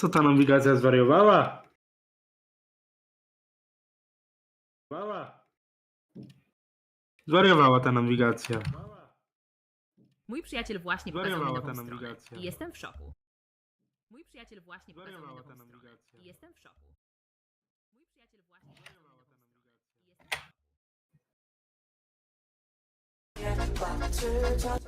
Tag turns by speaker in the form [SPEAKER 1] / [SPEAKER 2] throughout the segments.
[SPEAKER 1] Co ta nawigacja zwariowała? Zwariowała. Zwariowała ta nawigacja.
[SPEAKER 2] Mój przyjaciel właśnie pokazał mi
[SPEAKER 1] Zwariowała
[SPEAKER 2] nową
[SPEAKER 1] ta
[SPEAKER 2] stronę
[SPEAKER 1] nawigacja.
[SPEAKER 2] i jestem w szoku. Mój przyjaciel właśnie pokazał mi
[SPEAKER 1] Zwariowała
[SPEAKER 2] nową
[SPEAKER 1] ta
[SPEAKER 2] stronę
[SPEAKER 1] nawigacja.
[SPEAKER 2] i jestem w szoku. Mój przyjaciel właśnie pokazał mi nową stronę i jestem w szoku.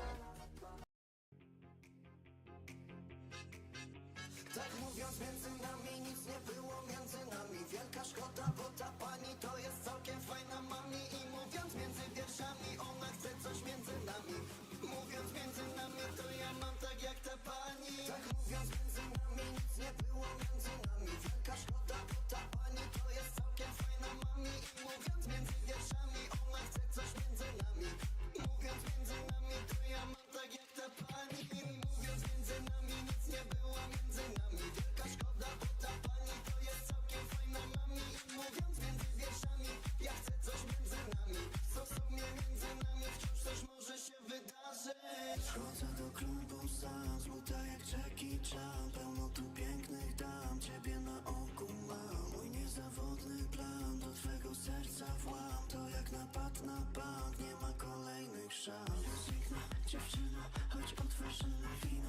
[SPEAKER 3] Chan Pełno tu pięknych dam, ciebie na oku mam. Mój niezawodny plan, do twego serca włam. To jak napad na bank, nie ma kolejnych szans. Piękna dziewczyna, choć otworzy na wino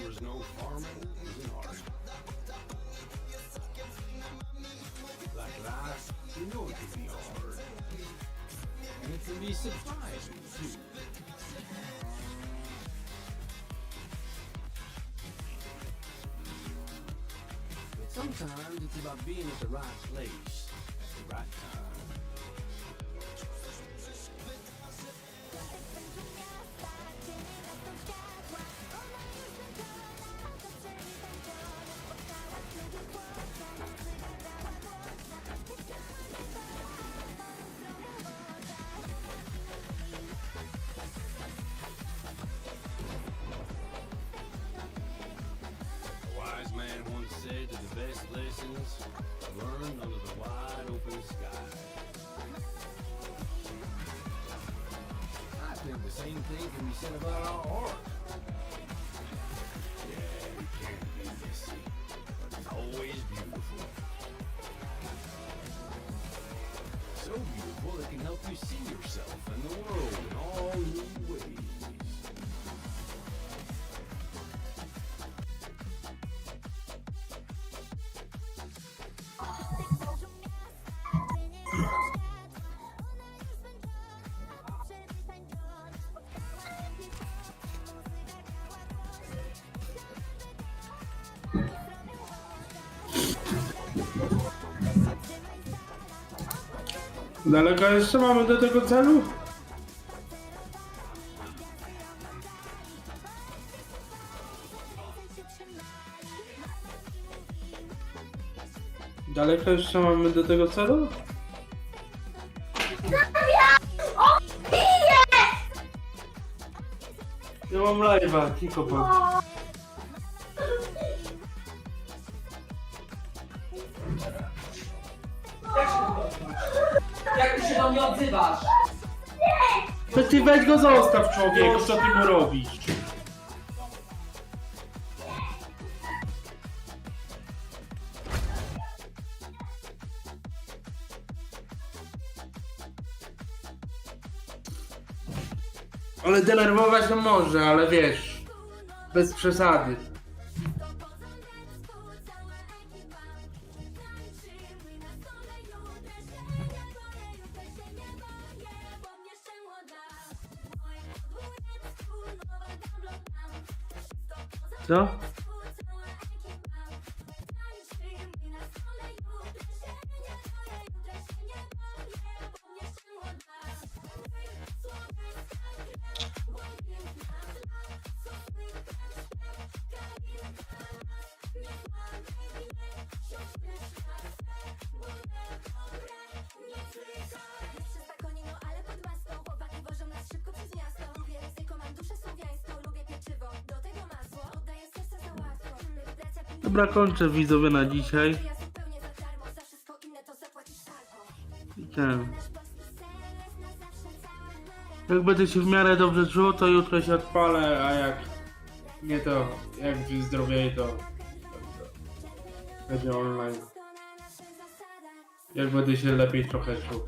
[SPEAKER 4] Farmers know farming is an art. Like you know it can be hard. And it can be surprising too. Sometimes it's about being at the right place lessons learned under the wide open sky. I think the same thing can be said about our art.
[SPEAKER 1] Daleko jeszcze mamy do tego celu? Daleko jeszcze mamy do tego celu? Ja mam live'a, tylko pan.
[SPEAKER 5] Ty
[SPEAKER 1] weź go zostaw człowieku, co ty mu robisz? Ale denerwować to może, ale wiesz, bez przesady.
[SPEAKER 6] Dobra, kończę widzowie na dzisiaj. I ten. Jak będę się w miarę dobrze czuł, to jutro się odpalę, a jak nie to, jak zdrowiej to będzie online. Jak będę się lepiej trochę czuł.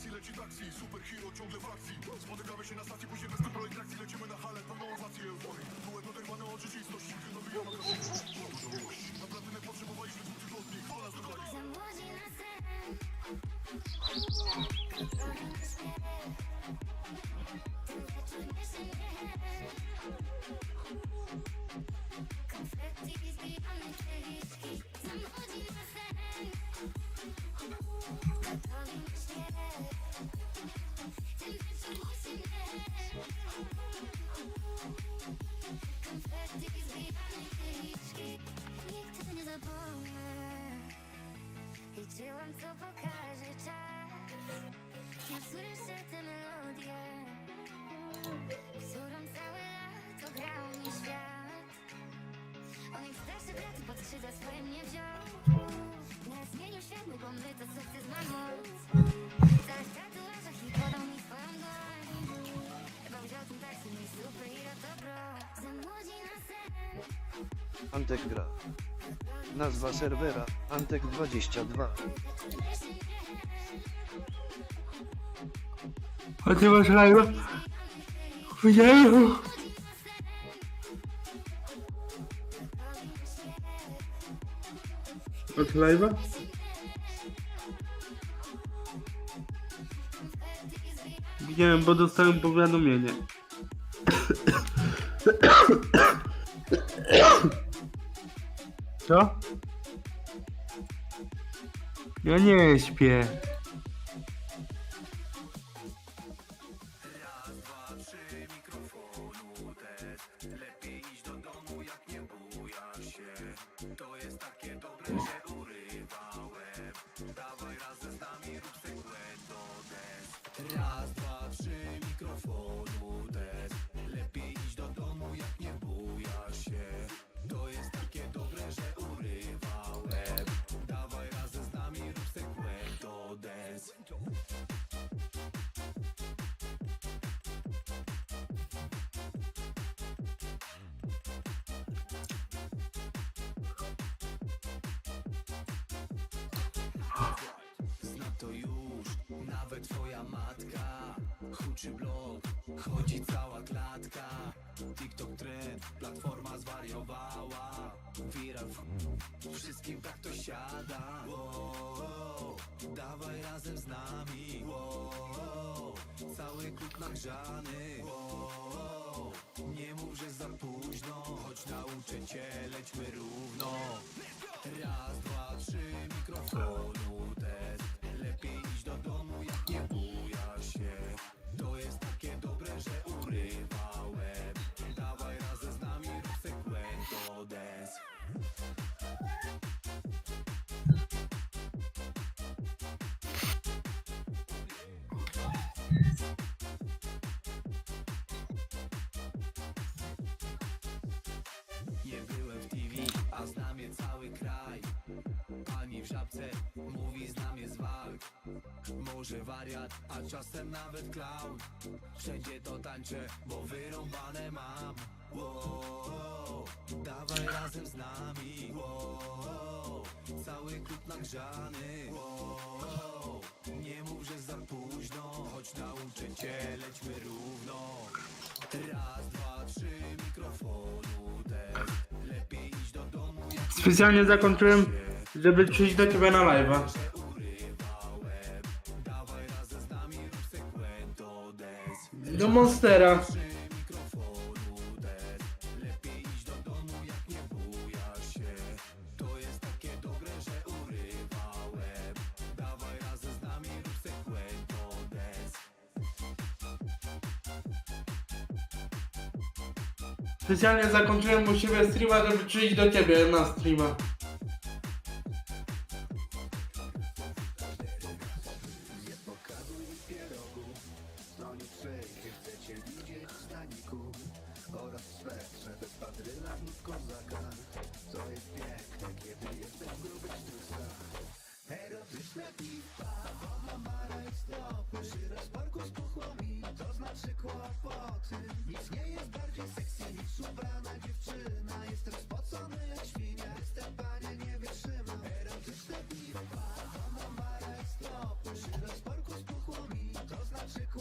[SPEAKER 7] akcji, leci taksi Superhero ciągle w akcji. Spotykamy się na stacji, później bez kontroli trakcji. Lecimy na halę, pełną owacji euforii Duet oderwany od rzeczywistości.
[SPEAKER 8] Nowy jamak
[SPEAKER 9] Antek gra. Nazwa serwera Antek22.
[SPEAKER 6] A ty masz live'a? Widziałem? Od live'a? Widziałem, bo dostałem powiadomienie. Co? Ja nie śpię. Zna to już, nawet twoja matka. Huczy blog, chodzi cała klatka. TikTok trend, platforma zwariowała. Viral wszystkim tak to siada. Wow, Dawaj razem z nami. Wow, Cały klub nagrzany. Wow, Nie mów, że za późno. Choć nauczę cię, lećmy równo. Raz, a znam je cały kraj. Pani w żabce mówi znam je z walk. Może wariat, a czasem nawet clown. Wszędzie to tańczę, bo wyrąbane mam. Wow, Dawaj razem z nami. Wow, Cały klub nagrzany. Wow, Nie mów, że za późno. Choć nauczę cię, lećmy równo. Raz, dwa, trzy, mikrofonu test
[SPEAKER 1] Specjalnie zakończyłem, żeby przyjść do ciebie na live'a.
[SPEAKER 6] Do Monstera. Specjalnie
[SPEAKER 1] zakończyłem u
[SPEAKER 6] siebie streama, żeby przyjść do ciebie na streama.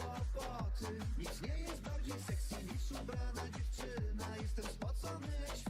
[SPEAKER 6] kłopoty Nic nie jest bardziej sexy niż ubrana dziewczyna. Jestem spocony jak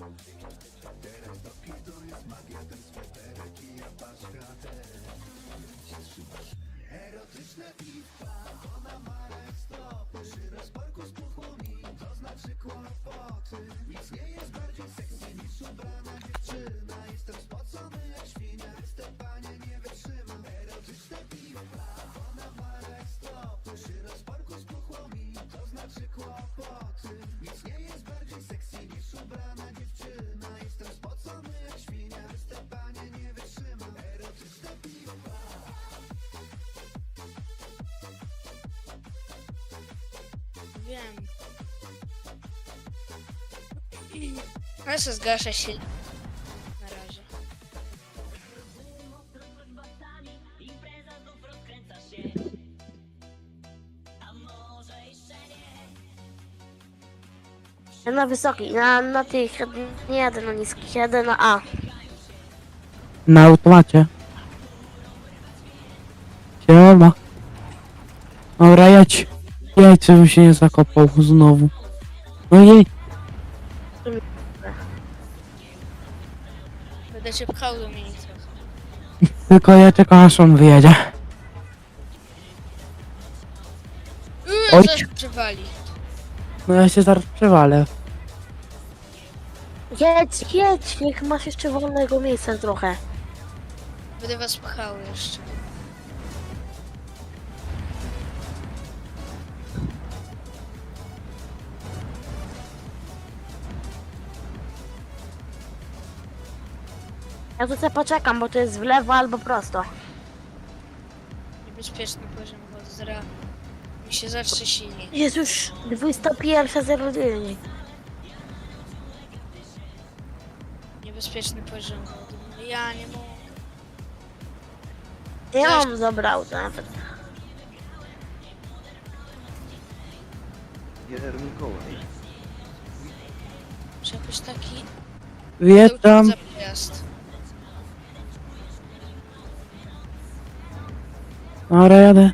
[SPEAKER 6] Teraz do dopiero jest
[SPEAKER 1] magia, ten sweterek i ja patrzę na te Trzymasz erotyczne i
[SPEAKER 10] Wiem. Ale co zgasza się. Na razie.
[SPEAKER 11] Ja na wysoki, na, na tych, nie jadę na niskich, jadę na A.
[SPEAKER 12] Na automacie. Siema. Dobra, jedź. Jedź, żebym się nie zakopał znowu. No jedź.
[SPEAKER 10] Będę cię pchał Dominik trochę.
[SPEAKER 12] Tylko ja czekam aż on wyjedzie.
[SPEAKER 10] Uuu,
[SPEAKER 12] Oj.
[SPEAKER 10] coś przywali.
[SPEAKER 12] No ja się zaraz przewalę.
[SPEAKER 11] Jedź, jedź, niech masz jeszcze wolnego miejsca trochę.
[SPEAKER 10] Będę was pchał jeszcze.
[SPEAKER 11] Ja tu sobie poczekam, bo to jest w lewo albo prosto.
[SPEAKER 10] Niebezpieczny poziom wody. Zaraz mi się zacznie silniej.
[SPEAKER 11] Jest już 21.09.
[SPEAKER 10] Niebezpieczny poziom wody. No Ja nie mogę.
[SPEAKER 11] Ja
[SPEAKER 10] Zaś-
[SPEAKER 11] mam zabrał to nawet.
[SPEAKER 9] Jer Mikołaj.
[SPEAKER 10] Muszę jakoś taki...
[SPEAKER 12] Witam.
[SPEAKER 10] za pojazd.
[SPEAKER 12] Dobra, jadę.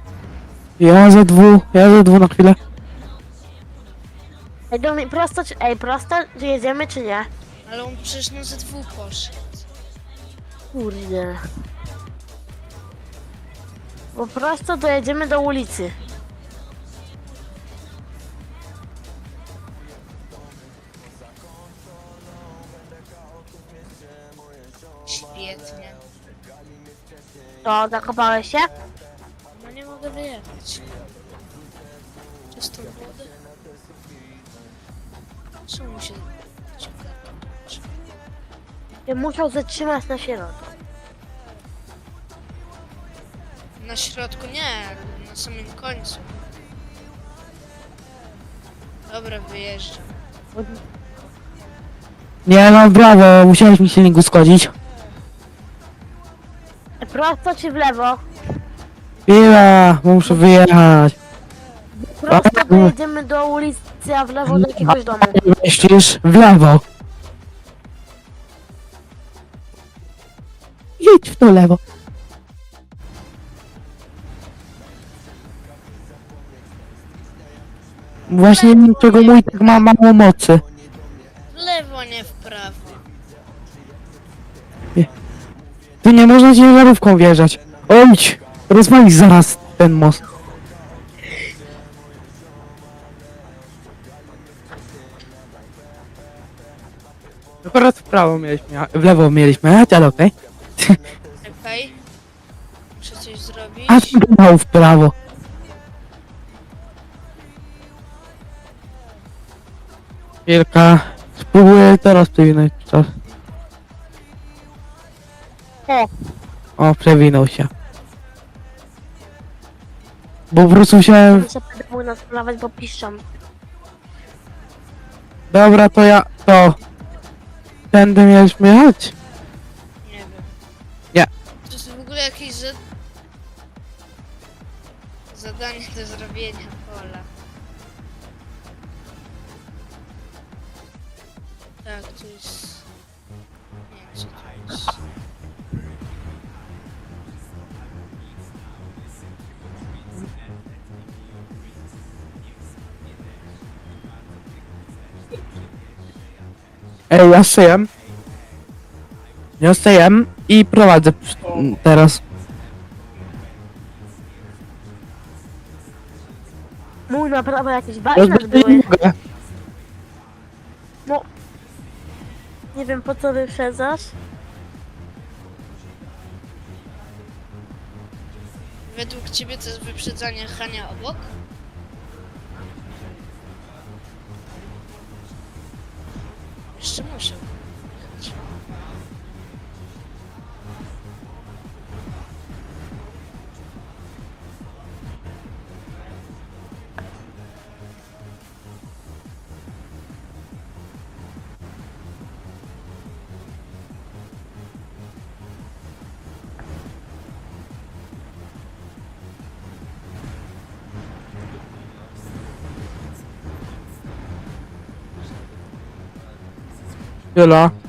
[SPEAKER 12] Ja za dwu, ja za dwu na chwilę.
[SPEAKER 11] Ej, do mnie prosto, czy, ej, prosto, czy jedziemy, czy nie?
[SPEAKER 10] Ale on przecież na ZW poszedł.
[SPEAKER 11] Kurde. Bo prosto to jedziemy do ulicy.
[SPEAKER 10] Świetnie.
[SPEAKER 11] To zakopałeś się?
[SPEAKER 10] Nie mogę wyjechać. Czystą wodę. Co mu się
[SPEAKER 11] Ja musiał zatrzymać na środku.
[SPEAKER 10] Na środku nie, na samym końcu. Dobra, wyjeżdżam.
[SPEAKER 12] Nie no, brawo, musiałeś mi silnik uszkodzić.
[SPEAKER 11] Prosto czy w lewo?
[SPEAKER 12] Chwila, muszę wyjechać.
[SPEAKER 11] Prosto
[SPEAKER 12] Tak,
[SPEAKER 11] to
[SPEAKER 12] no.
[SPEAKER 11] jedziemy do ulicy, a w lewo do jakiegoś domu.
[SPEAKER 12] Myślisz w lewo. Jedź w to lewo. Właśnie nie wiem, czego mój tak ma mało mocy.
[SPEAKER 10] W lewo, nie w prawo.
[SPEAKER 12] Tu nie można ciężarówką wjeżdżać. Ojć! Rozwalisz zaraz ten most. Akurat w prawo mieliśmy, w lewo mieliśmy jechać, ale okej.
[SPEAKER 10] Czekaj. Muszę coś zrobić.
[SPEAKER 12] A tu mało w prawo. Chwilka. Spróbuję teraz przewinąć czas.
[SPEAKER 11] O,
[SPEAKER 12] O, przewinął się. Bo po prostu musiałem...
[SPEAKER 11] muszę pedału nasprawać, bo piszczą.
[SPEAKER 12] Dobra, to ja... to... Tędy mieliśmy jechać?
[SPEAKER 10] Nie wiem.
[SPEAKER 12] Nie.
[SPEAKER 10] To jest w ogóle jakieś za... zadanie do zrobienia pola. Tak, to jest...
[SPEAKER 12] Ej, ja szyjem. Ja szyjem i prowadzę przy- teraz.
[SPEAKER 11] Mój na prawo jakieś bajki
[SPEAKER 12] Rozbić nie
[SPEAKER 11] były.
[SPEAKER 12] mogę.
[SPEAKER 11] Nie wiem po co wyprzedzasz.
[SPEAKER 10] Według ciebie to jest wyprzedzanie Hania obok?
[SPEAKER 12] Chwila.
[SPEAKER 10] Ej,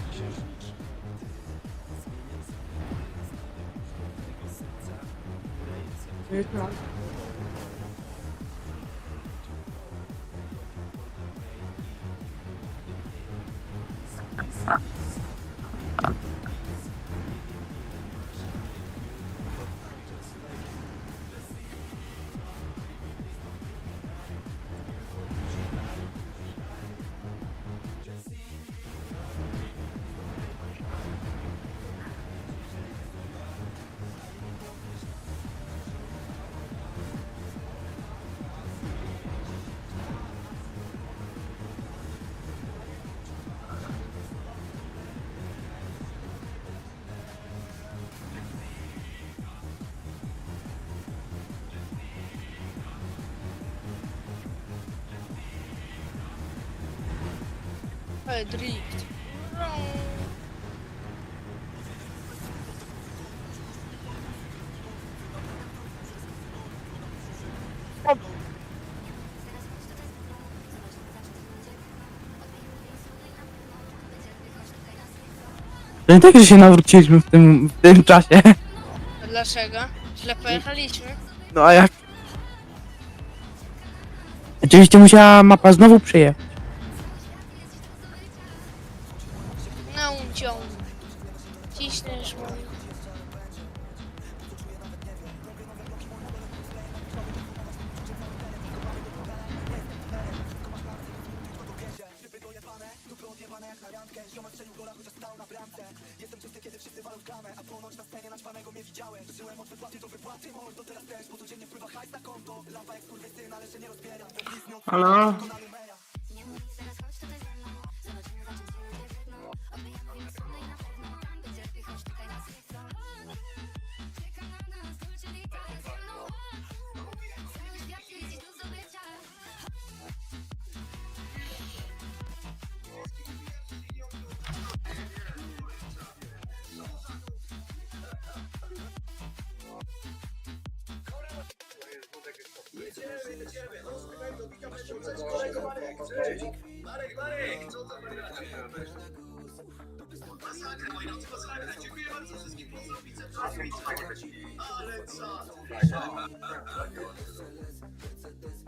[SPEAKER 10] drift.
[SPEAKER 12] To nie tak, że się nawróciliśmy w tym, w tym czasie.
[SPEAKER 10] A dlaczego? Źle pojechaliśmy?
[SPEAKER 12] No a jak? Oczywiście musiała mapa znowu przyjechać.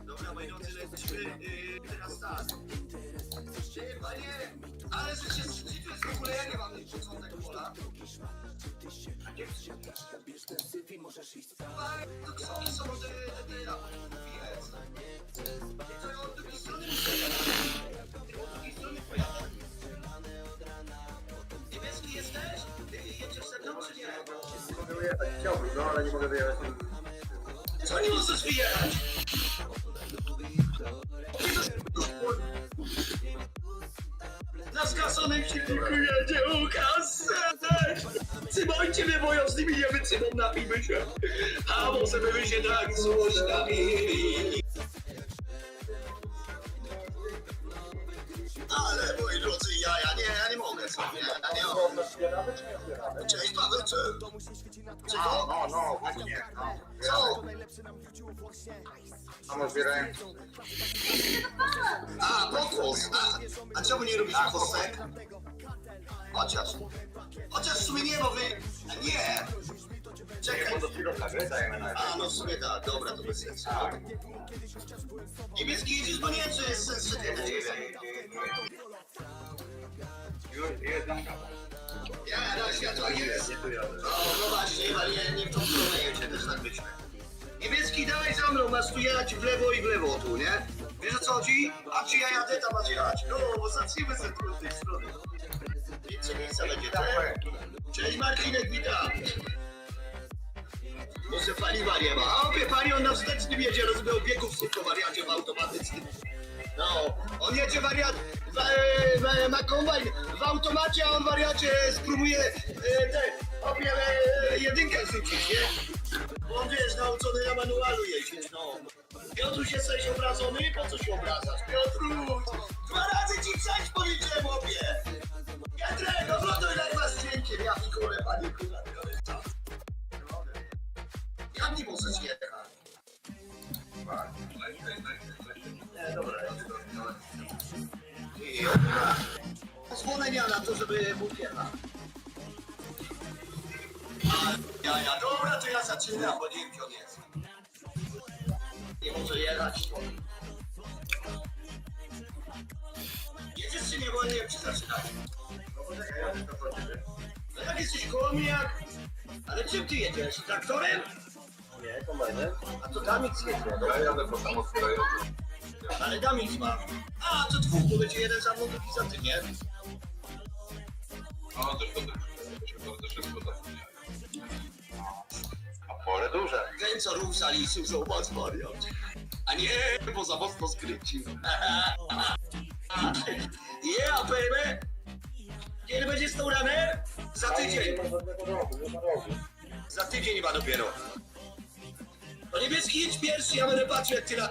[SPEAKER 10] Dobra, moi drodzy, lecimy
[SPEAKER 1] teraz
[SPEAKER 13] tak. Ty, ale że się czy to jest nie mam nic pola. A nie, bierz ten syf Co nie możesz wyjechać? Na skasonym silniku jedzie Łukasz! Cybojcie mnie, bo ja z nimi nie wycymam, napijmy się. A może by się tak coś Chociaż. Chociaż w sumie nie, bo wy... A nie! Czekaj. A, no w sumie tak, dobra, to bez sensu. Niebieski jedziesz, bo nie czy jest sens, że nie dla ciebie. Ja, na światła jest. No, no właśnie, ale nie w tą stronę jedzie, też tak myślę. Niebieski, dawaj za mną, masz tu jechać w lewo i w lewo tu, nie? Wiesz o co chodzi? A czy ja jadę, tam masz jechać. No, bo zacznijmy sobie tu od tej strony. Więcej miejsca będzie, tak? Cześć Marcinek, witam. Może paliwa nie ma. A obie pali, on na wstecznym jedzie, rozumiem, biegów tylko wariacie w automatycznym. No, on jedzie wariat, wa, e, wa, ma kombajn w automacie, a on wariacie spróbuje e, te, obie e, jedynkę rzucić, nie? Bo on wiesz, nauczony na manualu jeździć, no. Piotruś, jesteś obrazony? Po co się obrazasz? Piotruś! Dwa razy ci przejść powiedziałem obie! Piotrek, oglądaj jak was dźwiękiem, ja pikulę, panie kurwa. Jak nie możesz jechać? Nie, dobra, I Pozwolenia na to, żeby mógł jechać. Ja, ja, dobra, to ja zaczynam, bo nie wiem, gdzie on jest. Nie może jechać. Jedziesz czy nie, bo nie wiem, czy zaczynać. No jak jesteś koło mnie, jak... Ale czym ty jedziesz? Traktorem? Nie, kombajnem. A to Damix jedzie. Ja jadę po samospierającym. Ale Damix ma. A, to dwóch, bo będzie jeden za mną, drugi za tym, nie?
[SPEAKER 14] No, też to też, to też jest podobnie. A pole duże.
[SPEAKER 13] Ten, co rusza liczył, zobacz, wariat. A nie, bo za mocno skręcił. Yeah, baby! Kiedy będzie tą ranę? Za tydzień. Za tydzień chyba dopiero. To niebieski jedź pierwszy, ja będę patrzył jak ty na...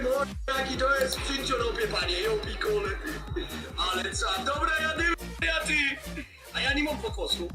[SPEAKER 7] No, jaki to jest przynciorobie, panie, ją pikole. Ale co, dobra, ja nie ja ty. A ja nie mam pokosu.